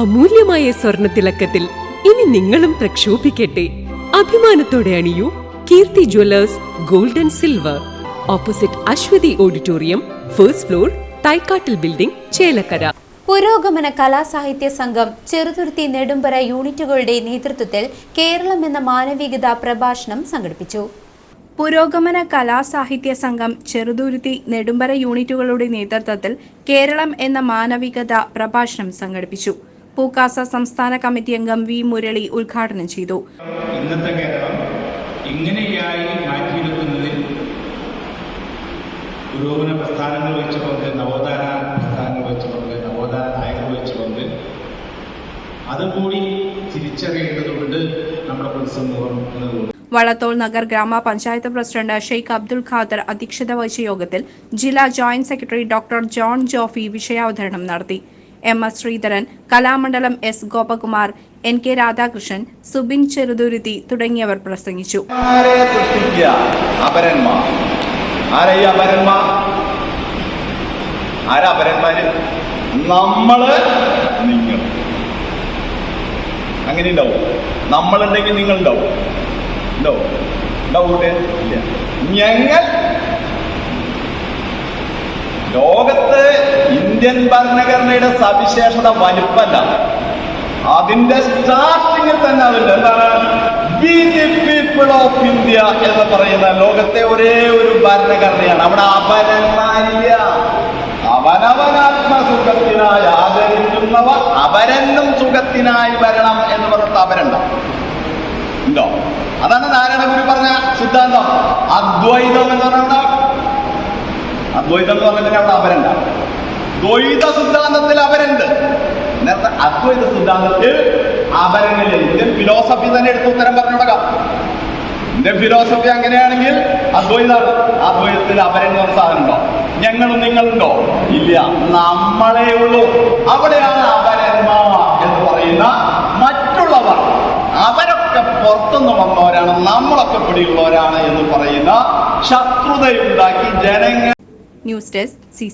അമൂല്യമായ സ്വർണ തിളക്കത്തിൽ ഇനി നിങ്ങളും പ്രക്ഷോഭിക്കട്ടെ. അഭിമാനത്തോടെ അണിയൂ Keerthi jewellers gold and silver. Opposite Aswathi auditorium first floor തൈക്കാട്ടിൽ building Chelakkara. Purogamana Kalasahitya സംഘം ചെറുതുരുത്തി നെടുമ്പര യൂണിറ്റുകളുടെ നേതൃത്വത്തിൽ കേരളം എന്ന മാനവികത പ്രഭാഷണം സംഘടിപ്പിച്ചു. പുരോഗമന കലാസാഹിത്യ സംഘം ചെറുതുരുത്തി നെടുമ്പര യൂണിറ്റുകളുടെ നേതൃത്വത്തിൽ കേരളം എന്ന മാനവികത പ്രഭാഷണം സംഘടിപ്പിച്ചു. പൂക്കാസ സംസ്ഥാന കമ്മിറ്റി അംഗം വി മുരളി ഉദ്ഘാടനം ചെയ്തു. ഇന്നത്തെ കേരളം ഇങ്ങനെയായി മാറ്റിയെടുക്കുന്നതിൽ പുരോഗമന പ്രസ്ഥാനങ്ങൾ വെച്ചുകൊണ്ട് നവോത്ഥാന പ്രസ്ഥാനങ്ങൾ വെച്ചുകൊണ്ട് നവോത്ഥാന നായകർ വെച്ചുകൊണ്ട് അതുകൂടി തിരിച്ചറിയേണ്ടതുകൊണ്ട് നമ്മുടെ പൊതുസമൂഹം എന്നതുകൊണ്ട്. വളത്തോൾ നഗർ ഗ്രാമപഞ്ചായത്ത് പ്രസിഡന്റ് ഷെയ്ഖ് അബ്ദുൽ ഖാദർ അധ്യക്ഷത വഹിച്ച യോഗത്തിൽ ജില്ലാ joint secretary doctor John Jofi വിഷയാവതരണം നടത്തി. M S Sreedharan Kalamandalam S Gopakumar N K Radhakrishnan Subin Cheruthuruthy തുടങ്ങിയവർ പ്രസംഗിച്ചു. നമ്മൾ നിങ്ങൾ. അങ്ങനെ ഉണ്ടാവും. നമ്മളുണ്ടെങ്കിൽ നിങ്ങൾ ഉണ്ടാവും. ഉണ്ടാവും. ഉണ്ടാവൂട്ടെ ഇല്ല. ഞങ്ങൾ ലോകത്ത് ഇന്ത്യൻ ഭരണഘടനയുടെ സവിശേഷത വലുപ്പല്ല. അതിന്റെ സ്റ്റാർട്ടിങ്ങിൽ തന്നെ അതിന്റെ എന്താണ്? പീപ്പിൾ ഓഫ് ഇന്ത്യ എന്ന് പറയുന്ന ലോകത്തെ ഒരേ ഒരു ഭരണഘടനയാണ്. അവിടെ അപരന്മാരില്ല. അവനവനാത്മസുഖത്തിനായി ആദരിക്കുന്നവർ അവരെന്നും സുഖത്തിനായി വരണം എന്ന് പറഞ്ഞിട്ട് അവരുണ്ട ഉണ്ടോ? അതാണ് നാരായണഗുരു പറഞ്ഞ സിദ്ധാന്തം. അദ്വൈതം എന്ന് പറഞ്ഞാൽ അദ്വൈതം എന്ന് പറഞ്ഞാൽ അവിടെ അവരുണ്ട ദ്വൈത സിദ്ധാന്തത്തിൽ അവരുണ്ട്. നേരത്തെ അദ്വൈത സിദ്ധാന്തത്തിൽ അവരനില്ല ഇന്ത്യൻ ഫിലോസഫി തന്നെ എടുത്ത് ഉത്തരം പറഞ്ഞുകൊടുക്കാം. ഇന്ത്യൻ ഫിലോസഫി അങ്ങനെയാണെങ്കിൽ അദ്വൈതാണ് അദ്വൈതത്തിൽ അവരെന്ന് പറഞ്ഞ സാധനം ഉണ്ടോ? ഞങ്ങളും നിങ്ങളുണ്ടോ? ഇല്ല. നമ്മളേ ഉള്ളൂ. അവിടെയാണ് അവരന്മാർ എന്ന് പറയുന്ന മറ്റുള്ളവർ. അവരൊക്കെ പുറത്തുനിന്ന് വന്നവരാണ്. നമ്മളൊക്കെ പിടിയുള്ളവരാണ് എന്ന് പറയുന്ന ശത്രുതയുണ്ടാക്കി ജനങ്ങൾ ന്യൂസ് ഡെസ്ക് സി